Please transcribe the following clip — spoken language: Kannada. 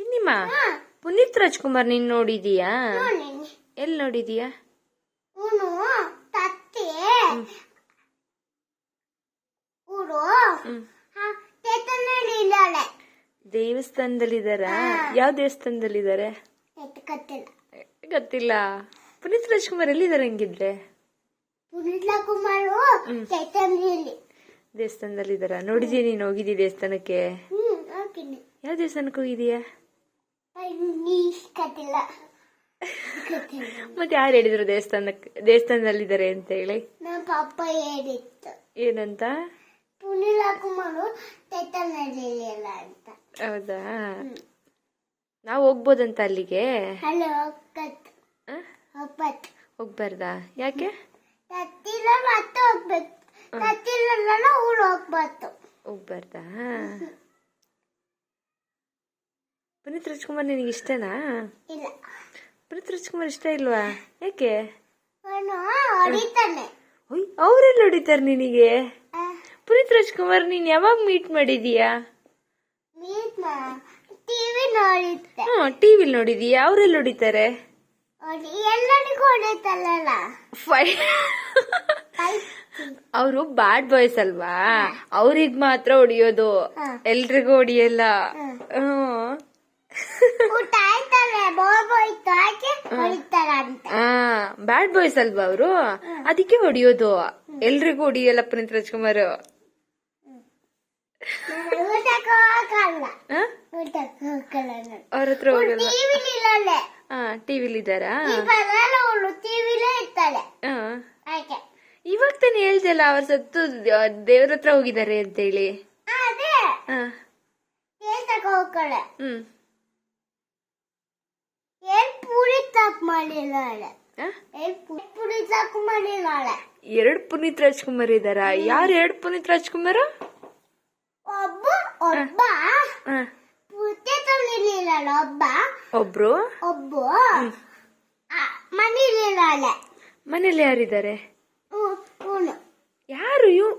ಚಿನ್ನಿಮ್ಮ ಪುನೀತ್ ರಾಜ್ಕುಮಾರ್ ನೀನ್ ನೋಡಿದೀಯಾ? ಎಲ್ಲಿ ನೋಡಿದೀಯಾ? ದೇವಸ್ಥಾನದಲ್ಲಿದಾರ? ಯಾವ ದೇವಸ್ಥಾನದಲ್ಲಿದ್ದಾರೆ ಗೊತ್ತಿಲ್ಲ. ಪುನೀತ್ ರಾಜ್ಕುಮಾರ್ ಎಲ್ಲಿದ್ದಾರೆ ಹಂಗಿದ್ರೆ? ದೇವಸ್ಥಾನದಲ್ಲಿದಾರ? ನೋಡಿದೀಯ ನೀನು ಹೋಗಿದ್ದೀಯ ದೇವಸ್ಥಾನಕ್ಕೆ? ಯಾವ ದೇವಸ್ಥಾನಕ್ಕೆ ಹೋಗಿದೀಯಾ ಮತ್ತೆ ಯಾರು ಹೇಳಿದ್ರು ದೇವಸ್ಥಾನಕ್ಕೆ ದೇವಸ್ಥಾನದಲ್ಲಿದ್ದಾರೆ ಅಂತ ಹೇಳಿ? ನಮ್ಮ ಪಾಪ ಹೇಳಿತ್ತು. ಏನಂತ? ಪುನೀಲ ಕುಮಾರು ಚೈತನ್ಯಲ್ಲಿ ಇಲ್ಲ ಅಂತ. ಹೌದಾ? ನಾವು ಹೋಗ್ಬೋದಂತ ಅಲ್ಲಿಗೆ? ಹಲೋ? ಹೋಗ್ಬತ್ ಹೋಗ್ಬಾರ್ದಾ? ಯಾಕೆ? ತತ್ತಿಲ್ಲ ಮತ್ತೆ ಹೋಗ್ಬೇಕು. ತತ್ತಿಲ್ಲ ಊರು ಹೋಗ್ಬಾರ್ದು. ಹೋಗ್ಬಾರ್ದಾ? ಪುನೀತ್ ರಾಜ್ಕುಮಾರ್ ನಿನಗೆ ಇಷ್ಟನಾ? ಇಲ್ಲ. ಪುನೀತ್ ರಾಜ್ಕುಮಾರ್ ಇಷ್ಟ ಇಲ್ವಾ? ಯಾಕೆ? ಅವರೆಲ್ಲ ಹೊಡಿತಾರೆ ನಿನಗೆ? ಪುನೀತ್ ರಾಜ್ಕುಮಾರ್ ನೀನ್ ಯಾವಾಗ ಮೀಟ್ ಮಾಡಿದೀಯಾ? ಹ್ಮ್ ಟಿವಿಲ್ ನೋಡಿದೀಯಾ? ಅವರೆಲ್ಲ ಹೊಡಿತಾರೆ? ಅವರು ಬ್ಯಾಡ್ ಬಾಯ್ಸ್ ಅಲ್ವಾ? ಅವ್ರಿಗ್ ಮಾತ್ರ ಹೊಡಿಯೋದು. ಎಲ್ರಿಗೂ ಹೊಡಿಯಲ್ಲ ಹ್ಮ್. ಹ್ಮ್ ಊಟ ಆಯ್ತಲ್ಲ ಬೋಬೋ ಇತ್ತು ಹಾಕಿ ಹೊಡಿತಾರ ಅಂತ ಆ ಬ್ಯಾಡ್ ಬಾಯ್ಸ್ ಅಲ್ವಾ ಅವರು? ಅದಕ್ಕೆ ಹೊಡಿಯೋದು. ಎಲ್ರಿಗೂ ಹೊಡಿಯಲ್ಲ ಪುನೀತ್ ರಾಜ್ಕುಮಾರ್. ಅವ್ರ ಹತ್ರ ಹೋಗಲ್ಲ. ಹಾ ಟಿವಿಲ್ ಇದ್ದಾರಾ? ಇವಾಗ ತಾನೆ ಹೇಳ್ದಲ್ಲ ಅವ್ರ ಸತ್ತು ದೇವ್ರ ಹತ್ರ ಹೋಗಿದ್ದಾರೆ ಅಂತ ಹೇಳಿ ಹಾ. ಕೇಳ್ತಕ್ಕ ಹೋಗ್ಕೊಳ್ಳೆ ಹ್ಮ್. ಏನ್ ಪೂರಿ ತಪ್ಪು ಮಾಡಿಲ್ಲ ಎರಡ್ ಪುನೀತ್ ರಾಜ್ಕುಮಾರ್ ಇದಾರ? ಯಾರು ಎರಡು ಪುನೀತ್ ರಾಜ್ಕುಮಾರ್? ಒಬ್ರು? ಒಬ್ಬ. ಮನೇಲಿ ಯಾರಿದ್ದಾರೆ? ಯಾರು ಇವ್